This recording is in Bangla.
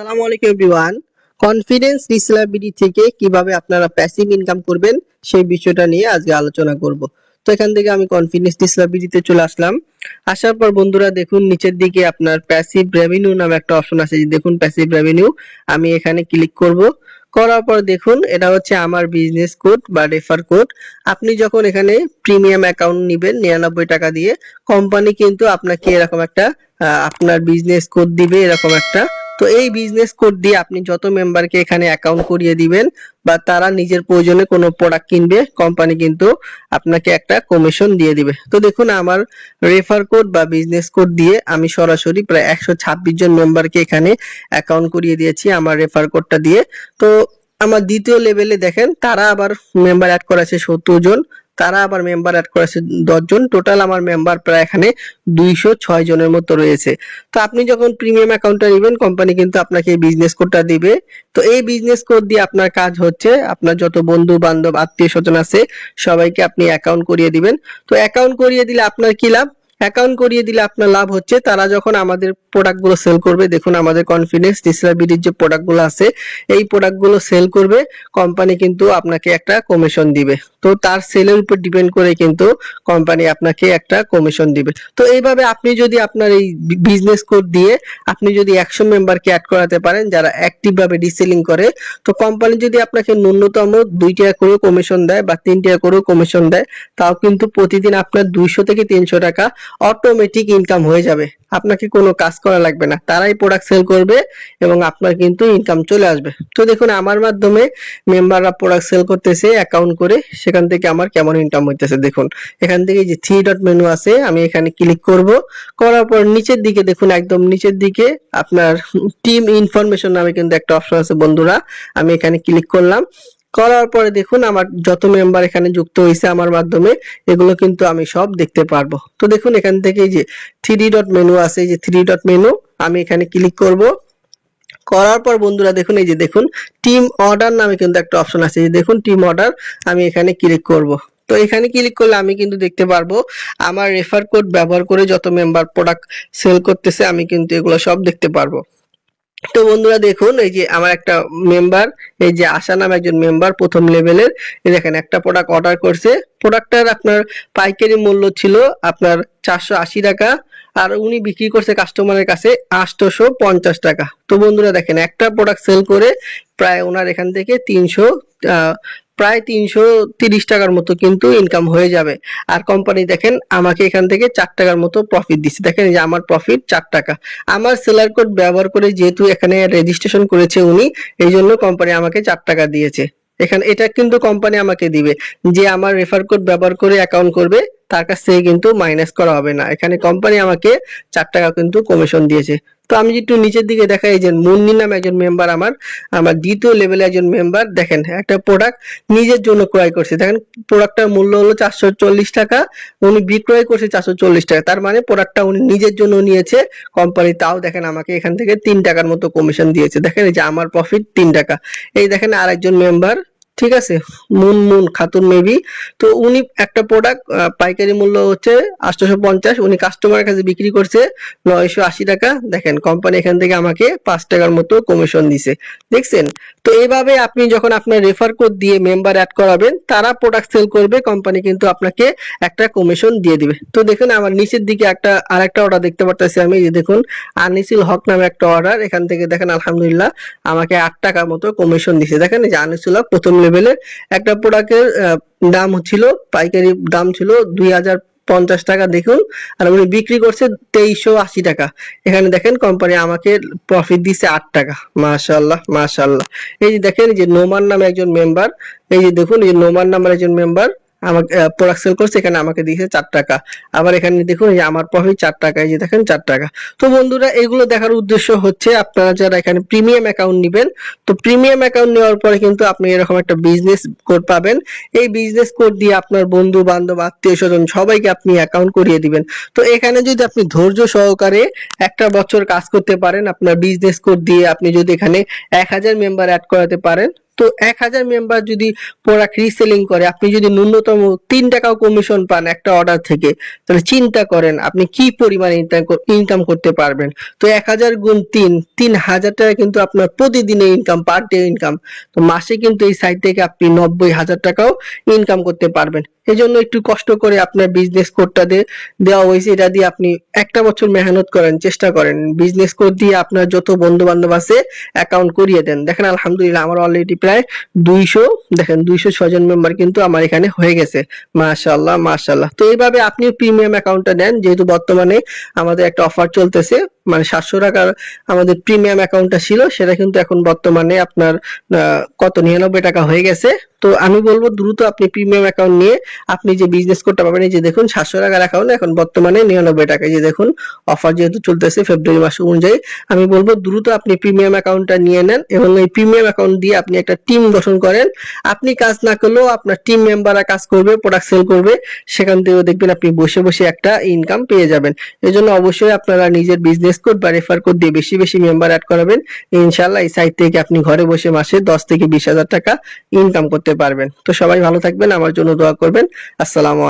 আসসালামু আলাইকুম এভরিওয়ান। কনফিডেন্স রিসেলাবিলিটি থেকে কীভাবে আপনারা প্যাসিভ ইনকাম করবেন, সেই বিষয়টা নিয়ে আজকে আলোচনা করব। তো এখান থেকে আমি কনফিডেন্স চলে আসলাম। আসার পর বন্ধুরা দেখুন, নিচের দিকে আপনার প্যাসিভ রেভিনিউ নামে একটা অপশন আছে। দেখুন প্যাসিভ রেভিনিউ আমি এখানে ক্লিক করব। করার পর দেখুন, এটা হচ্ছে আমার বিজনেস কোড বা রেফার কোড আপনি যখন এখানে প্রিমিয়াম অ্যাকাউন্ট নেবেন, নিরানব্বই টাকা দিয়ে কোম্পানি কিন্তু আপনাকে এরকম একটা আপনার বিজনেস কোড দিবে, এরকম একটা তো এই বিজনেস কোড দিয়ে আপনি যত মেম্বারকে এখানে অ্যাকাউন্ট করিয়ে দিবেন বা তারা নিজের প্রয়োজনে কোনো প্রোডাক্ট কিনবে কোম্পানি কিন্তু আপনাকে একটা কমিশন দিয়ে দিবে। তো দেখুন, আমার রেফার কোড বা বিজনেস কোড দিয়ে আমি সরাসরি প্রায় একশো ছাব্বিশ জন মেম্বারকে এখানে অ্যাকাউন্ট করিয়ে দিয়েছি আমার রেফার কোডটা দিয়ে। তো আমার দ্বিতীয় লেভেলে দেখেন, তারা আবার মেম্বার অ্যাড করেছে সত্তর জন। তারা আবার মেম্বার অ্যাড করেছে দশজন। টোটাল আমার মেম্বার প্রায় এখানে দুইশো ছয় জনের মতো রয়েছে। তো আপনি যখন প্রিমিয়াম অ্যাকাউন্টটা নেবেন কোম্পানি কিন্তু আপনাকে বিজনেস কোডটা দিবে। তো এই বিজনেস কোড দিয়ে আপনার কাজ হচ্ছে, আপনার যত বন্ধু, বান্ধব আত্মীয় স্বজন আছে, সবাইকে আপনি অ্যাকাউন্ট করিয়ে দিবেন। তো অ্যাকাউন্ট করিয়ে দিলে আপনার কি লাভ? অ্যাকাউন্ট করিয়ে দিলে আপনার লাভ হচ্ছে। তারা যখন আমাদের প্রোডাক্টগুলো সেল করবে, দেখুন আমাদের কনফিডেন্স ডিসলাবিলিটির যে প্রোডাক্টগুলো আছে, এই প্রোডাক্টগুলো সেল করবে কোম্পানি কিন্তু আপনাকে একটা কমিশন দিবে। তো তার সেলের উপর ডিপেন্ড করে কিন্তু কোম্পানি আপনাকে একটা কমিশন দিবে। তো এইভাবে আপনি যদি আপনার এই বিজনেস কোড দিয়ে আপনি যদি একশো মেম্বারকে অ্যাড করাতে পারেন, যারা অ্যাক্টিভ ভাবে রিসেলিং করে, তো কোম্পানি যদি আপনাকে ন্যূনতম দুই টাকা করেও কমিশন দেয় বা তিন টাকা করেও কমিশন দেয়, তাও কিন্তু প্রতিদিন আপনার দুইশো থেকে তিনশো টাকা অটোমেটিক ইনকাম হয়ে যাবে। আপনাকে কোনো কাজ করা লাগবে না। তারাই প্রোডাক্ট সেল করবে এবং আপনার কিন্তু ইনকাম চলে আসবে। তো দেখুন, আমার মাধ্যমে মেম্বাররা প্রোডাক্ট সেল করতেছে অ্যাকাউন্ট করে, সেখান থেকে আমার কেমন ইনকাম হইতেছে দেখুন। এখান থেকে যে থ্রি ডট মেনু আছে, আমি এখানে ক্লিক করব। করার পর নিচের দিকে দেখুন, একদম নিচের দিকে আপনার টিম ইনফরমেশন নামে কিন্তু একটা অপশন আছে, বন্ধুরা। আমি এখানে ক্লিক করলাম। করার পরে দেখুন আমার যত মেম্বার এখানে যুক্ত হয়েছে আমার মাধ্যমে, এগুলো কিন্তু আমি সব দেখতে পারব। তো দেখুন এখান থেকে যে থ্রি ডট মেনু আছে যে থ্রি ডট মেনু আমি এখানে ক্লিক করব। করার পর বন্ধুরা দেখুন, এই যে দেখুন টিম অর্ডার নামে কিন্তু একটা অপশন আছে। যে দেখুন টিম অর্ডার আমি এখানে ক্লিক করব। তো এখানে ক্লিক করলে আমি কিন্তু দেখতে পারব, আমার রেফার কোড ব্যবহার করে যত মেম্বার প্রোডাক্ট সেল করতেছে, আমি কিন্তু এগুলো সব দেখতে পারব। তো বন্ধুরা দেখুন, এই যে আমার একটা মেম্বার এই যে আশা নাম একজন মেম্বার প্রথম লেভেলের দেখেন একটা প্রোডাক্ট অর্ডার করছে। প্রোডাক্টটার আপনার পাইকারি মূল্য ছিল আপনার চারশো আশি টাকা, আর উনি বিক্রি করছে কাস্টমারের কাছে আটশোশো পঞ্চাশ টাকা। তো বন্ধুরা দেখেন, একটা প্রোডাক্ট সেল করে প্রায় ওনার এখান থেকে তিনশো প্রায় তিনশো তিরিশ টাকার মতো কিন্তু ইনকাম হয়ে যাবে। আর কোম্পানি দেখেন, আমাকে এখান থেকে চার টাকার মতো প্রফিট দিচ্ছে। দেখেন যে আমার প্রফিট চার টাকা। আমার সেলার কোড ব্যবহার করে যেহেতু এখানে রেজিস্ট্রেশন করেছে উনি, এই জন্য কোম্পানি আমাকে চার টাকা দিয়েছে। এখানে এটা কিন্তু কোম্পানি আমাকে দিবে। যে আমার রেফার কোড ব্যবহার করে অ্যাকাউন্ট করবে তার কাছ থেকে কিন্তু মাইনাস করা হবে না। এখানে কোম্পানি আমাকে চার টাকা কিন্তু কমিশন দিয়েছে। তো আমি একটু নিচের দিকে দেখাই যে মুন্নি নামে একজন মেম্বার আমার আমার দ্বিতীয় লেভেলে একজন মেম্বার দেখেন, একটা প্রোডাক্ট নিজের জন্য ক্রয় করছে। দেখেন প্রোডাক্টটার মূল্য হলো চারশো চল্লিশ টাকা, উনি বিক্রয় করছে চারশো চল্লিশ টাকা। তার মানে প্রোডাক্টটা উনি নিজের জন্য নিয়েছে কোম্পানি তাও দেখেন আমাকে এখান থেকে তিন টাকার মতো কমিশন দিয়েছে। দেখেন, এই যে আমার প্রফিট তিন টাকা। এই দেখেন আরেকজন মেম্বার ঠিক আছে? Munmun, Khatun maybe. তো উনি একটা প্রোডাক্ট পাইকারি মূল্য হচ্ছে আটশোশো পঞ্চাশ। উনি কাস্টমারের কাছে বিক্রি করছে নয়শো আশি টাকা। দেখেন কোম্পানি এখান থেকে আমাকে পাঁচ টাকার মতো কমিশন দিছে। দেখছেন? তো এইভাবে আপনি যখন আপনার রেফার কোড দিয়ে মেম্বার অ্যাড করাবেন, তারা প্রোডাক্ট সেল করবে কোম্পানি কিন্তু আপনাকে একটা কমিশন দিয়ে দিবে। তো দেখুন, আমার নিচের দিকে একটা, আরেকটা অর্ডার দেখতে পারতেছি আমি। যে দেখুন আনিসুল হক নামে একটা অর্ডার এখান থেকে দেখেন, আলহামদুলিল্লাহ, আমাকে আট টাকার মতো কমিশন দিছে। দেখেন যে আনিসুল হক প্রথম লেভেলের একটা প্রোডাক্টের দাম ছিল, পাইকারি দাম ছিল দুই হাজার পঞ্চাশ টাকা দেখুন, আর উনি বিক্রি করছে তেইশশো আশি টাকা। এখানে দেখেন কোম্পানি আমাকে প্রফিট দিছে আট টাকা। মাশাল্লাহ মাশাল্লাহ এই যে দেখেন যে নোমান নামে একজন মেম্বার এই যে দেখুন এই নোমান নামের একজন মেম্বার আমাকে প্রোডাক্ট সেল করছে, এখানে আমাকে দিয়েছে চার টাকা। আবার এখানে দেখুন যে আমার প্রফিট চার টাকা, এই যে দেখেন চার টাকা। তো বন্ধুরা, এগুলো দেখার উদ্দেশ্য হচ্ছে, আপনারা যারা এখানে প্রিমিয়াম অ্যাকাউন্ট নেবেন, তো প্রিমিয়াম অ্যাকাউন্ট নেওয়ার পরে কিন্তু আপনি এরকম একটা বিজনেস কোড পাবেন। এই বিজনেস কোড দিয়ে আপনার বন্ধু, বান্ধব, আত্মীয় স্বজন, সবাইকে আপনি অ্যাকাউন্ট করিয়ে দিবেন। তো এখানে যদি আপনি ধৈর্য সহকারে একটা বছর কাজ করতে পারেন, আপনার বিজনেস কোড দিয়ে আপনি যদি এখানে এক হাজার মেম্বার অ্যাড করাতে পারেন তো এক হাজার মেম্বার যদি প্রোডাক্ট রিসেলিং করে, আপনি যদি ন্যূনতম তিন টাকাও কমিশন পান একটা অর্ডার থেকে, তাহলে চিন্তা করেন আপনি কি পরিমাণ ইনকাম করতে পারবেন। তো এক হাজার গুণ তিন তিন হাজার টাকা কিন্তু আপনার প্রতিদিনে ইনকাম পার ডে ইনকাম তো মাসে কিন্তু এই সাইট থেকে আপনি নব্বই হাজার টাকাও ইনকাম করতে পারবেন। এই জন্য একটু কষ্ট করে আপনার বিজনেস কোডটা দিয়ে দেওয়া হয়েছে। এটা দিয়ে আপনি একটা বছর মেহনত করেন, চেষ্টা করেন। বিজনেস কোড দিয়ে আপনার যত বন্ধু বান্ধব আছে অ্যাকাউন্ট করিয়ে দেন। দেখেন, আলহামদুলিল্লাহ, আমার অলরেডি প্রায় দুইশো, দেখেন, দুইশো ছজন মেম্বার কিন্তু আমার এখানে হয়ে গেছে। মাশাল্লাহ মাশাল্লাহ তো এইভাবে আপনি প্রিমিয়াম অ্যাকাউন্টটা নেন যেহেতু বর্তমানে আমাদের একটা অফার চলতেছে মানে সাতশো টাকার আমাদের প্রিমিয়াম অ্যাকাউন্টটা ছিল, সেটা কিন্তু এখন বর্তমানে আপনার কত? নিরানব্বই টাকা হয়ে গেছে। তো আমি বলব দ্রুত আপনি প্রিমিয়াম অ্যাকাউন্ট নিয়ে আপনি যে বিজনেস করতে পারবেন এই যে দেখুন সাতশো টাকার অ্যাকাউন্ট এখন বর্তমানে নিরানব্বই টাকা যে দেখুন অফার যেহেতু চলতেছে ফেব্রুয়ারি মাস অনুযায়ী, আমি বলব দ্রুত আপনি প্রিমিয়াম অ্যাকাউন্টটা নিয়ে নেন এবং এই প্রিমিয়াম অ্যাকাউন্ট দিয়ে আপনি একটা টিম গঠন করেন। আপনি কাজ না করলেও আপনার টিম মেম্বাররা কাজ করবে প্রোডাক্ট সেল করবে, সেখান থেকেও দেখবেন আপনি বসে বসে একটা ইনকাম পেয়ে যাবেন। এই জন্য অবশ্যই আপনারা নিজের বিজনেস কোড বা রেফার কোড দিয়ে বেশি বেশি মেম্বার অ্যাড করাবেন। ইনশাল্লাহ এই সাইট থেকে আপনি ঘরে বসে মাসে দশ থেকে বিশ হাজার টাকা ইনকাম করতে পারবেন। তো সবাই ভালো থাকবেন আমার জন্য দোয়া করবেন। আসসালামু